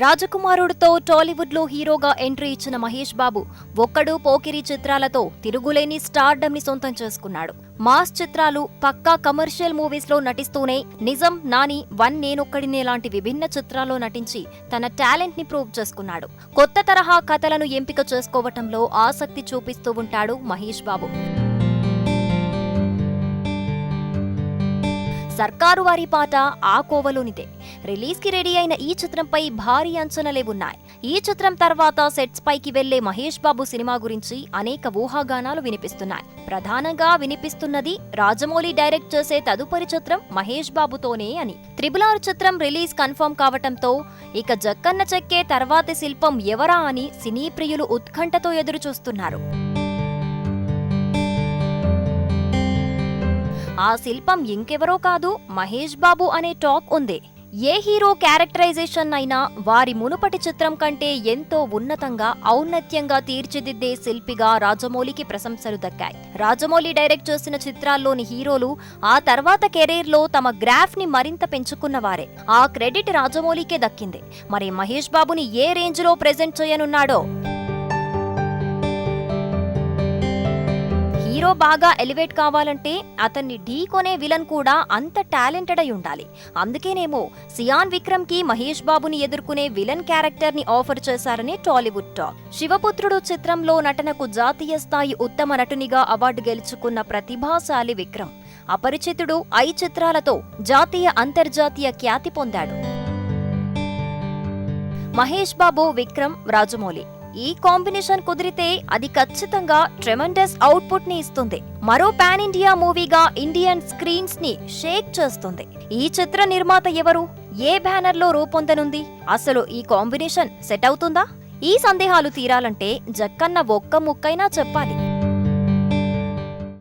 రాజకుమారుడితో టాలీవుడ్లో హీరోగా ఎంట్రీ ఇచ్చిన మహేష్ బాబు ఒక్కడు పోకిరి చిత్రాలతో తిరుగులేని స్టార్డమ్ని సొంతం చేసుకున్నాడు. మాస్ చిత్రాలు పక్కా కమర్షియల్ మూవీస్లో నటిస్తూనే నిజం నాని వన్ నేనొక్కడినే లాంటి విభిన్న చిత్రాల్లో నటించి తన టాలెంట్ని ప్రూవ్ చేసుకున్నాడు. కొత్త తరహా కథలను ఎంపిక చేసుకోవటంలో ఆసక్తి చూపిస్తూ ఉంటాడు మహేష్ బాబు. సర్కారు వారి పాట ఆ కోవలోనిదే. రిలీజ్కి రెడీ అయిన ఈ చిత్రంపై భారీ అంచనాలే ఉన్నాయి. ఈ చిత్రం తర్వాత సెట్స్ పైకి వెళ్ళే మహేష్ బాబు సినిమా గురించి అనేక ఊహాగానాలు వినిపిస్తున్నాయి. ప్రధానంగా వినిపిస్తున్నది రాజమౌళి డైరెక్ట్ చేసే తదుపరి చిత్రం మహేష్ బాబుతోనే అని. త్రిబుల్ ఆర్ చిత్రం రిలీజ్ కన్ఫర్మ్ కావటంతో ఇక జక్కన్న చెక్కే తర్వాతి శిల్పం ఎవరా అని సినీ ప్రియులు ఉత్కంఠతో ఎదురుచూస్తున్నారు. ఆ శిల్పం ఇంకెవరో కాదు మహేష్ బాబు అనే టాక్ ఉంది. ఏ హీరో క్యారెక్టరైజేషన్ అయినా వారి మునుపటి చిత్రం కంటే ఎంతో ఉన్నతంగా ఔన్నత్యంగా తీర్చిదిద్దే శిల్పిగా రాజమౌళికి ప్రశంసలు దక్కాయి. రాజమౌళి డైరెక్ట్ చేసిన చిత్రాల్లోని హీరోలు ఆ తర్వాత కెరీర్లో తమ గ్రాఫ్ని మరింత పెంచుకున్నవారే. ఆ క్రెడిట్ రాజమౌళికే దక్కింది. మరి మహేష్ బాబుని ఏ రేంజ్లో ప్రెజెంట్ చేయనున్నాడో? హీరో బాగా ఎలివేట్ కావాలంటే అతన్ని ఢీకొనే విలన్ కూడా అంత టాలెంటెడ్ అయి ఉండాలి. అందుకేనేమో సియాన్ విక్రమ్కి మహేష్ బాబుని ఎదుర్కొనే విలన్ క్యారెక్టర్ని ఆఫర్ చేశారని టాలీవుడ్ టాక్. శివపుత్రుడు చిత్రంలో నటనకు జాతీయ స్థాయి ఉత్తమ నటునిగా అవార్డు గెలుచుకున్న ప్రతిభాశాలి విక్రమ్. అపరిచితుడు ఐ చిత్రాలతో జాతీయ అంతర్జాతీయ ఖ్యాతి పొందాడు. మహేష్ బాబు విక్రమ్ రాజమౌళి. ఈ కాంబినేషన్ కుదిరితే అది ఖచ్చితంగా ట్రెమండస్ అవుట్పుట్ని ఇస్తుంది. మరో పాన్ ఇండియా మూవీగా ఇండియన్ స్క్రీన్స్ని షేక్ చేస్తుంది. ఈ చిత్ర నిర్మాత ఎవరు? ఏ బ్యానర్లో రూపొందనుంది? అసలు ఈ కాంబినేషన్ సెట్ అవుతుందా? ఈ సందేహాలు తీరాలంటే జక్కన్న ఒక్క ముక్కైనా చెప్పాలి.